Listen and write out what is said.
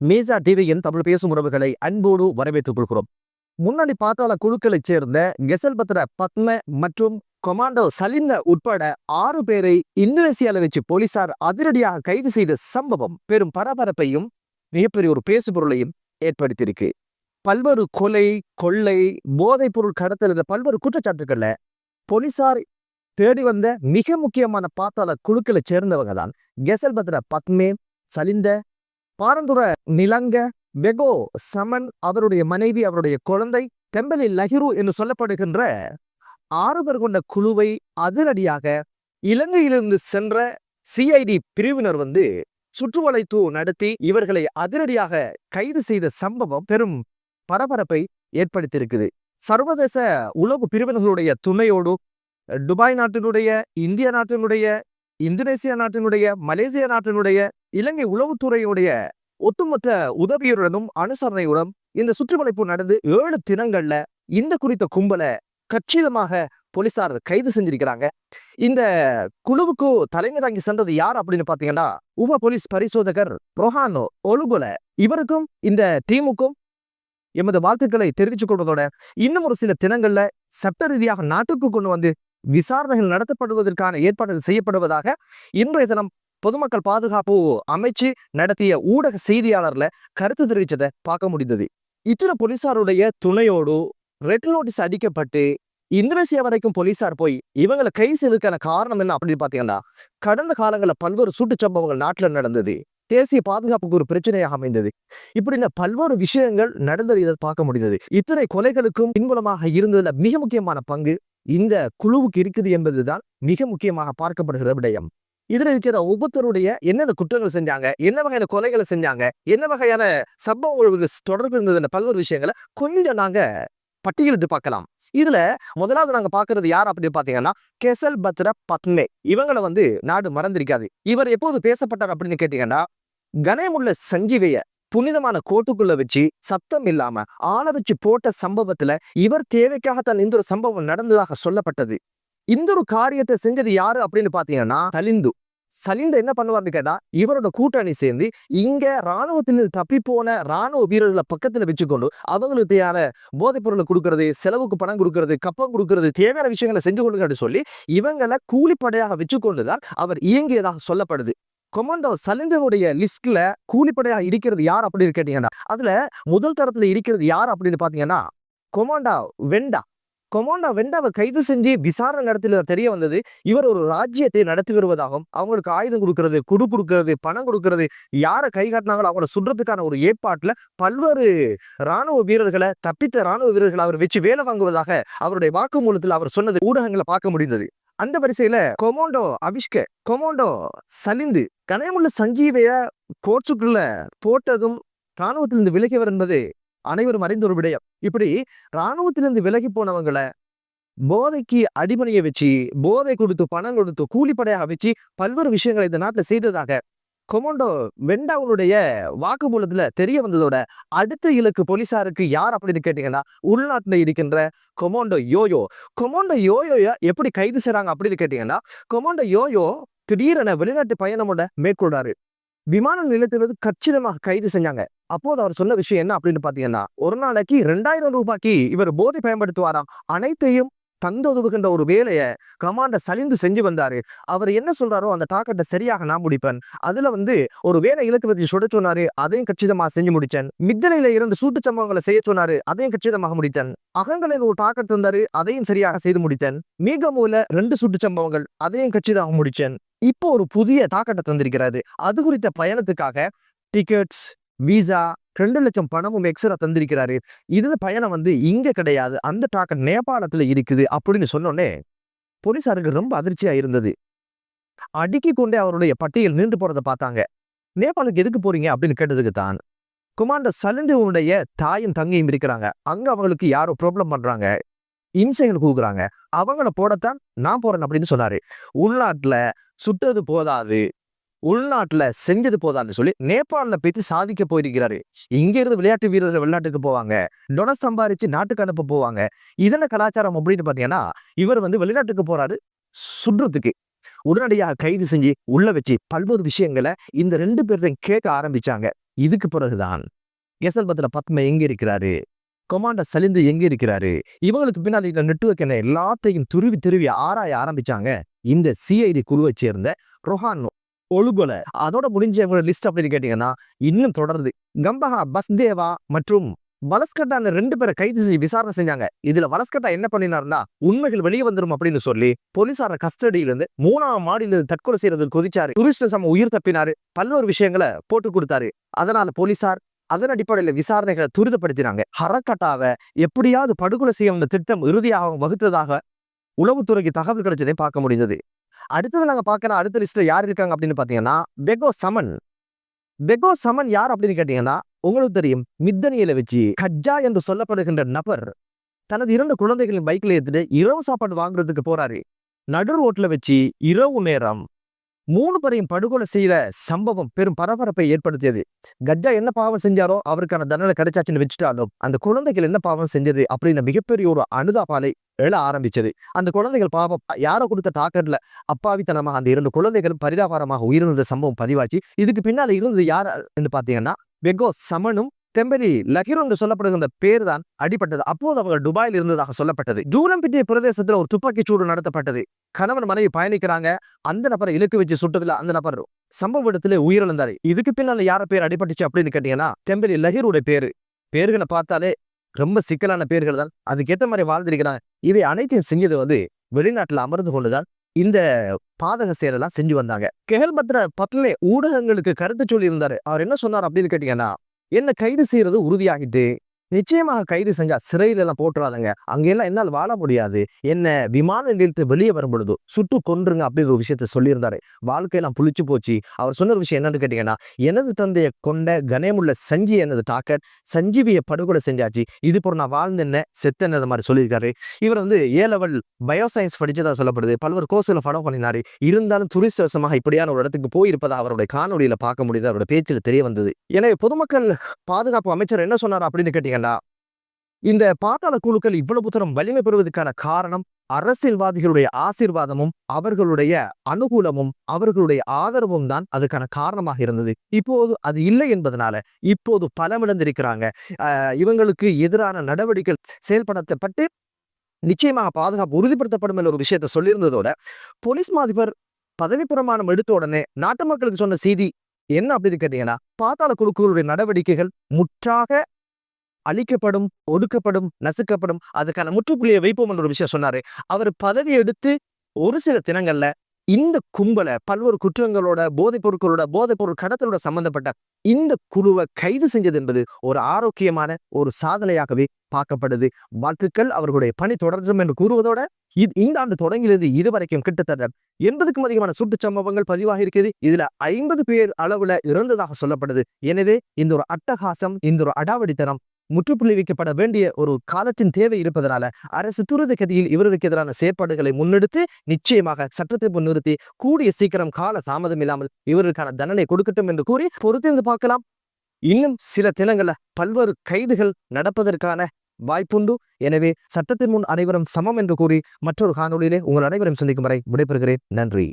மீசா டிவியின் தமிழ் பேசும் உறவுகளை அன்போடு வரவேற்றுக் கொள்கிறோம். முன்னணி பாத்தாள குழுக்களைச் சேர்ந்த கெசல்பத்ர பத்ம மற்றும் கொமாண்டோ சலிந்த உட்பட ஆறு பேரை இந்தோனேசியால வச்சு போலீசார் அதிரடியாக கைது செய்த சம்பவம் பெரும் பரபரப்பையும் மிகப்பெரிய ஒரு பேசுபொருளையும் ஏற்படுத்தியிருக்கு. பல்வேறு கொலை கொள்ளை போதைப் பொருள் கடத்தல் என்ற பல்வேறு குற்றச்சாட்டுகள்ல போலீசார் தேடி வந்த மிக முக்கியமான பாத்தாள குழுக்களை சேர்ந்தவங்க தான் கெசல்பத்ர பத்மே சலிந்த பாரந்துர நிலங்க பெகோ சமன் அவருடைய மனைவி அவருடைய குழந்தை தெம்பலி லஹிரு என்று சொல்லப்படுகின்ற ஆறு பேர் கொண்ட குழுவை அதிரடியாக இலங்கையிலிருந்து சென்ற சிஐடி பிரிவினர் வந்து சுற்றுவளைத்து நடத்தி இவர்களை அதிரடியாக கைது செய்த சம்பவம் பெரும் பரபரப்பை ஏற்படுத்தியிருக்குது. சர்வதேச உளவு பிரிவினர்களுடைய துணையோடு துபாய் நாட்டினுடைய இந்திய நாட்டினுடைய இந்தோனேசியா நாட்டினுடைய மலேசியா நாட்டினுடைய இலங்கை உளவுத்துறையுடைய ஒட்டுமொத்த உதவியுடனும் அனுசரணையுடன் இந்த சுற்றுவளைப்பு நடந்து ஏழு தினங்கள்ல இந்த குறித்த கும்பலை கச்சிதமாக போலீசார் கைது செஞ்சிருக்கிறாங்க. இந்த குழுவுக்கு தலைமை தாங்கி சென்றது யார் அப்படின்னு பாத்தீங்கன்னா உப போலீஸ் பரிசோதகர் ரொஹானோ ஒலுகுல. இவருக்கும் இந்த டீமுக்கும் எமது வாழ்த்துக்களை தெரிவித்துக் கொள்வதோட இன்னும் ஒரு சில தினங்கள்ல சட்ட ரீதியாக நாட்டுக்கு கொண்டு வந்து விசாரணைகள் நடத்தப்படுவதற்கான ஏற்பாடுகள் செய்யப்படுவதாக இன்றைய தினம் பொதுமக்கள் பாதுகாப்பு அமைச்சு நடத்திய ஊடக செய்தியாளர்ல கருத்து தெரிவிச்சதை பார்க்க முடிந்தது. இத்தனை போலீசாருடைய துணையோடு ரெட் நோட்டீஸ் அடிக்கப்பட்டு இந்தோனேசியா வரைக்கும் போலீசார் போய் இவங்களை கை செய்ததுக்கான காரணம் என்ன அப்படின்னு பாத்தீங்கன்னா கடந்த காலங்களில் பல்வேறு சூட்டு சம்பவங்கள் நாட்டில் நடந்தது. தேசிய பாதுகாப்புக்கு ஒரு பிரச்சனையாக அமைந்தது. இப்படின்னு பல்வேறு விஷயங்கள் நடந்தது இதை பார்க்க முடிந்தது. இத்தனை கொலைகளுக்கும் பின்புலமாக இருந்ததுல மிக முக்கியமான பங்கு இந்த குழுவுக்கு இருக்குது என்பதுதான் மிக முக்கியமாக பார்க்கப்படுகிற விடயம். இதுல இருக்கிற ஒவ்வொருத்தருடைய என்னென்ன குற்றங்கள் செஞ்சாங்க என்ன வகையான கொலைகளை செஞ்சாங்க என்ன வகையான சம்பவங்களுக்கு தொடர்பு இருந்தது பல்வேறு விஷயங்களை கொஞ்சம் நாங்க பட்டியலிட்டு பார்க்கலாம். இதுல முதலாவது நாங்க பாக்குறது யார் அப்படின்னு பாத்தீங்கன்னா கெசல் பத்ர பத்மே. இவங்களை வந்து நாடு மறந்திருக்காது. இவர் எப்போது பேசப்பட்டார் அப்படின்னு கேட்டீங்கன்னா கணேமுள்ள சஞ்சீவைய புனிதமான கோட்டுக்குள்ள வச்சு சத்தம் இல்லாம ஆள வச்சு போட்ட சம்பவத்துல இவர் தேவைக்காக தான் இந்த ஒரு சம்பவம் நடந்ததாக சொல்லப்பட்டது. இந்த ஒரு காரியத்தை செஞ்சது யாரு அப்படின்னு பாத்தீங்கன்னா சலிந்து. சலிந்து என்ன பண்ணுவார்னு கேட்டா இவரோட கூட்டணி சேர்ந்து இங்க ராணுவத்திலிருந்து தப்பி போன ராணுவ வீரர்களை பக்கத்துல வச்சுக்கொண்டு அவங்களுக்கு தேவையான போதைப் பொருளை கொடுக்கறது செலவுக்கு பணம் கொடுக்கறது கப்பம் கொடுக்கறது தேவையான விஷயங்களை செஞ்சு கொடுங்கன்னு சொல்லி இவங்களை கூலிப்படையாக வச்சுக்கொண்டுதான் அவர் இயங்கியதாக சொல்லப்படுது. கொமாண்டோ சலிந்தனுடைய லிஸ்ட்ல கூலிப்படையா இருக்கிறது யார் அப்படின்னு கேட்டீங்கன்னா அதுல முதல் தரத்துல இருக்கிறது யார் அப்படின்னு பாத்தீங்கன்னா கொமாண்டா வெண்டா கொமாண்டா வெண்டாவை கைது செஞ்சு விசாரணை நடத்தில தெரிய வந்தது இவர் ஒரு ராஜ்யத்தை நடத்தி வருவதாகவும் அவங்களுக்கு ஆயுதம் கொடுக்கறது குடு கொடுக்கறது பணம் கொடுக்கறது யாரை கை காட்டினாங்களோ அவங்கள சுடுறதுக்கான ஒரு ஏற்பாட்டில் பல்வேறு ராணுவ வீரர்களை தப்பித்த ராணுவ வீரர்களை அவர் வச்சு வேலை வாங்குவதாக அவருடைய வாக்குமூலத்தில் அவர் சொன்னது ஊடகங்களை பார்க்க முடிந்தது. அந்த வரிசையில கொமோண்டோ அபிஷ்க கொமோண்டோ சலிந்து கனயமுள்ள சஞ்சீவைய போர்ச்சுக்குள்ள போட்டதும் இராணுவத்திலிருந்து விலகியவர் என்பது அனைவரும் அறிந்த ஒரு விடயம். இப்படி இராணுவத்திலிருந்து விலகி போனவங்களை போதைக்கு அடிமணியை வச்சு போதை கொடுத்து பணம் கொடுத்து கூலிப்படையாக வச்சு பல்வேறு விஷயங்களை இந்த நாட்டில் செய்ததாக கொமோண்டோ வெண்டாவுடைய வாக்குமூலத்துல தெரிய வந்ததோட அடுத்த இலக்கு போலீசாருக்கு யார் அப்படின்னு கேட்டீங்கன்னா உள்நாட்டில் இருக்கின்ற கொமோண்டோ யோயோ. கொமோண்டோ யோயோய எப்படி கைது செய்றாங்க அப்படின்னு கேட்டீங்கன்னா கொமோண்டோ யோயோ திடீரென வெளிநாட்டு பயணமோட மேற்கொள்றாரு. விமான நிலையத்திலிருந்து கச்சிதமாக கைது செஞ்சாங்க. அப்போது அவர் சொன்ன விஷயம் என்ன அப்படின்னு பாத்தீங்கன்னா ஒரு நாளைக்கு ரெண்டாயிரம் ரூபாய்க்கு இவர் போதை பயன்படுத்துவாராம். அனைத்தையும் தந்தொதுவுகின்ற ஒரு வேலையை கமாண்டர் சலிந்து செஞ்சு வந்தாரு. அவர் என்ன சொல்றாரோ அந்த டாக்கெட்டை சரியாக நான் முடிப்பேன். அதுல வந்து ஒரு வேலை இலக்கு பற்றி சுட சொன்னாரு அதையும் கச்சிதமா செஞ்சு முடிச்சேன் மித்தலையில இருந்து சூட்டு சம்பவங்களை செய்ய சொன்னாரு அதையும் கச்சிதமாக முடித்தேன். அகங்களில் ஒரு டாக்கெட் தந்தாரு அதையும் சரியாக செய்து முடித்தேன். மீகமூல ரெண்டு சூட்டு சம்பவங்கள் அதையும் கச்சிதமாக முடிச்சேன் இப்போ ஒரு புதிய டாக்கெட்டை தந்திருக்கிறாரு அது குறித்த பயணத்துக்காக டிக்கெட்ஸ் விசா ரெண்டு லட்சம் பணமும் எக்ஸ்ட்ரா தந்திருக்கிறாரு. இதுல பயணம் வந்து இங்க கிடையாது. அந்த டாக்கெட் நேபாளத்துல இருக்குது அப்படின்னு சொன்னோடனே போலீசாருக்கு ரொம்ப அதிர்ச்சியா இருந்தது. அடுக்கி கொண்டே அவருடைய பட்டியல் நின்று போறதை பார்த்தாங்க. நேபாளுக்கு எதுக்கு போறீங்க? அப்படின்னு கேட்டதுக்கு தான். குமாண்டர் சலிந்துவனுடைய தாயும் தங்கையும் இருக்கிறாங்க. அங்க அவங்களுக்கு யாரோ ப்ராப்ளம் பண்றாங்க. இம்சைகள் கூகுறாங்க அவங்கள போடத்தான் நான் போறேன் அப்படின்னு சொன்னாரு. உள்நாட்டுல சுட்டது போதாது. உள்நாட்டுல செஞ்சது போதான்னு சொல்லி நேபாளில பேத்து சாதிக்க போயிருக்கிறாரு. இங்க இருந்து விளையாட்டு வீரர்கள் வெளிநாட்டுக்கு போவாங்க. டொன சம்பாரிச்சு நாட்டுக்கு அனுப்ப போவாங்க. இதன கலாச்சாரம் அப்படின்னு பாத்தீங்கன்னா இவர் வந்து வெளிநாட்டுக்கு போறாரு சுடுறதுக்கு உடனடியாக கைது செஞ்சு உள்ள வச்சு பல்வேறு விஷயங்களை இந்த ரெண்டு பேரையும் கேட்க ஆரம்பிச்சாங்க. இதுக்கு பிறகுதான் எசல்பத்துல பத்ம எங்க இருக்கிறாரு? கொமாண்டர் சலிந்து எங்க இருக்கிறாரு? இவங்களுக்கு பின்னாடி இருக்கிற நெட்வொர்க் என்ன எல்லாத்தையும் துருவி துருவி ஆராய ஆரம்பிச்சாங்க. இந்த சிஐடி குழுவை சேர்ந்த ரொஹான் ஒழுகொலை. அதோட முடிஞ்ச லிஸ்ட் அப்படின்னு கேட்டீங்கன்னா இன்னும் தொடருது. கம்பஹா பஸ்தேவா மற்றும் வலஸ்கட்டா ரெண்டு பேரை கைது செஞ்சு விசாரணை செஞ்சாங்க. இதுல வலஸ்கட்டா என்ன பண்ணினாருன்னா உண்மைகள் வெளியே வந்துரும் அப்படின்னு சொல்லி போலீசார கஸ்டடியில இருந்து மூணாம் மாடியிலிருந்து தற்கொலை செய்யறது கொதிச்சாரு. துரிஷ்ட சம உயிர் தப்பினாரு. பல்வேறு விஷயங்களை போட்டு கொடுத்தாரு. அதனால போலீசார் அதன் அடிப்படையில் விசாரணைகளை துரிதப்படுத்தினாங்க. ஹரக்கட்டாவை எப்படியாவது படுகொலை செய்ய வந்த திட்டம் இறுதியாக வகுத்ததாக உளவுத்துறைக்கு தகவல் கிடைச்சதை பார்க்க முடிந்தது. அடுத்தது நாங்க பார்க்கலாம் அடுத்த லிஸ்ட்ல யார் இருக்காங்க அப்படின்னு பாத்தீங்கன்னா பெகோ சமன் பெகோ சமன் யார் அப்படின்னு கேட்டீங்கன்னா உங்களுக்கு தெரியும் மித்தனியில வச்சு கஜ்ஜா என்று சொல்லப்படுகின்ற நபர் தனது இரண்டு குழந்தைகளின் பைக்ல ஏற்றுட்டு இரவு சாப்பாடு வாங்குறதுக்கு போறாரு. நடு ரோட்டில் வச்சு இரவு நேரம் மூணு பேரையும் படுகொலை செய்யற சம்பவம் பெரும் பரபரப்பை ஏற்படுத்தியது. கஜ்ஜா என்ன பாவம் செஞ்சாரோ அவருக்கான தண்டனை கிடைச்சாச்சுன்னு வச்சுட்டாலும் அந்த குழந்தைகள் என்ன பாவம் செஞ்சது அப்படின்னு மிகப்பெரிய ஒரு அனுதாபாலை எழ ஆரம்பிச்சது. அந்த குழந்தைகள் பாவம் யாரோ கொடுத்த டாக்கெட்ல அப்பாவித்தனமாக அந்த இரண்டு குழந்தைகளும் பரிதாபாரமாக உயிரிழந்த சம்பவம் பதிவாச்சு. இதுக்கு பின்னால இருந்தது யார்? என்று பாத்தீங்கன்னா வெகோ சமனும் தெம்பலி லகிரோ என்று சொல்லப்படுகிற பேர் தான் அடிபட்டது. அப்போது அவங்க துபாயில் இருந்ததாக சொல்லப்பட்டது. ஜூலம்பிட்டிய பிரதேசத்துல ஒரு துப்பாக்கி சூடு நடத்தப்பட்டது. கணவன் மனைவி பயணிக்கிறாங்க. அந்த நபரை இலக்கு வச்சு சுட்டதுல அந்த நபர் சம்பவ இடத்துல உயிரிழந்தாரு. இதுக்கு பின்னால் யார பேர் அடிபட்டுச்சு அப்படின்னு கேட்டீங்கன்னா தெம்பலி லஹீருடைய பேரு. பேர்களை பார்த்தாலே ரொம்ப சிக்கலான பேர்கள் தான். அதுக்கேற்ற மாதிரி வாழ்ந்திருக்கிறாங்க. இவை அனைத்தையும் செஞ்சது வந்து வெளிநாட்டுல அமர்ந்து கொண்டுதான் இந்த பாதக செயலெல்லாம் செஞ்சு வந்தாங்க. கெஹல்பத்ர பத்மே ஊடகங்களுக்கு கருத்து சொல்லி இருந்தாரு அவர் என்ன சொன்னார் அப்படின்னு கேட்டீங்கன்னா என்ன கைது செய்யறது உறுதியாகிட்டு நிச்சயமாக கைது செஞ்சா சிறையில எல்லாம் போட்டுறாதங்க. அங்கெல்லாம் என்னால் வாழ முடியாது. என்ன விமான நிலையத்து வெளியே வரும் பொழுது சுட்டு கொன்றுங்க அப்படிங்கிற ஒரு விஷயத்த சொல்லியிருந்தாரு. வாழ்க்கையெல்லாம் புளிச்சு போச்சு. அவர் சொன்ன ஒரு விஷயம் என்னன்னு கேட்டீங்கன்னா எனது தந்தையை கொண்ட கனமுள்ள சஞ்சி எனது டாக்கர் சஞ்சீவியை படுகொலை செஞ்சாச்சு. இது போல நான் வாழ்ந்தேன்ன செத்தென்ன மாதிரி சொல்லியிருக்காரு. இவர் வந்து ஏ லெவல் பயோசயின்ஸ் படிச்சதா சொல்லப்படுது. பல்வேறு கோர்ஸ்ல படம் பண்ணினாரு. இருந்தாலும் துரிஸ்டவசமாக இப்படியான ஒரு இடத்துக்கு போயிருப்பதா அவருடைய காணொலியில் பார்க்க முடியுது. அவருடைய பேச்சில் தெரிய வந்தது. எனவே பொதுமக்கள் பாதுகாப்பு அமைச்சர் என்ன சொன்னார் அப்படின்னு கேட்டீங்கன்னா இந்த பாதாள குழுக்கள் இவ்வளவு தூரம் வலிமை பெறுவதற்கான காரணம் அரசியல்வாதிகளுடைய ஆசீர்வாதமும் அவர்களுடைய அனுகூலமும் அவர்களுடைய ஆதரவும் தான் அதுக்கான காரணமாக இருந்தது. இப்போது அது இல்லை என்பதனால இப்போது பலமிழந்திருக்கிறாங்க. இவங்களுக்கு எதிரான நடவடிக்கைகள் செயல்படுத்தப்பட்டு நிச்சயமாக பாதுகாப்பு உறுதிப்படுத்தப்படும் என்ற ஒரு விஷயத்தை சொல்லியிருந்ததோட போலீஸ் மாதிபர் பதவி பிரமாணம் எடுத்த உடனே நாட்டு மக்களுக்கு சொன்ன செய்தி என்ன அப்படின்னு கேட்டீங்கன்னா பாதாள குழுக்களுடைய நடவடிக்கைகள் முற்றாக அழிக்கப்படும் ஒடுக்கப்படும் நசுக்கப்படும் அதுக்கான முற்றுப்புள்ளியை வைப்போம் என்ற ஒரு விஷயம் சொன்னாரு. அவர் பதவி எடுத்து ஒரு சில தினங்கள்ல இந்த கும்பலை பல்வேறு குற்றங்களோட போதைப் பொருட்களோட போதைப் பொருள் கடத்தலோட சம்பந்தப்பட்ட இந்த குழுவை கைது செஞ்சது என்பது ஒரு ஆரோக்கியமான ஒரு சாதனையாகவே பார்க்கப்படுது. வாழ்த்துக்கள். அவர்களுடைய பணி தொடரும் என்று கூறுவதோட இது இந்த ஆண்டு தொடங்கியது இதுவரைக்கும் கிட்டத்தட்ட எண்பதுக்கும் அதிகமான சுட்டுச் சம்பவங்கள் பதிவாக இருக்கிறது இதுல ஐம்பது பேர் அளவுல இறந்ததாக சொல்லப்படுது. எனவே இந்த ஒரு அட்டகாசம் இந்த ஒரு அடாவடித்தனம் முற்றுப்புள்ளி வைக்கப்பட வேண்டிய ஒரு காலத்தின் தேவை இருப்பதனால அரசு துரித கதியில் இவர்களுக்கு எதிரான செயற்பாடுகளை முன்னெடுத்து நிச்சயமாக சட்டத்தை முன்னிறுத்தி கூடிய சீக்கிரம் கால தாமதம் இல்லாமல் இவர்களுக்கான தண்டனை கொடுக்கட்டும் என்று கூறி பொறுத்திருந்து பார்க்கலாம். இன்னும் சில தினங்கள பல்வேறு கைதுகள் நடப்பதற்கான வாய்ப்புண்டு. எனவே சட்டத்தின் முன் அனைவரும் சமம் என்று கூறி மற்றொரு காணொலியிலே உங்கள் அனைவரும் சந்திக்கும் வரை விடைபெறுகிறேன். நன்றி.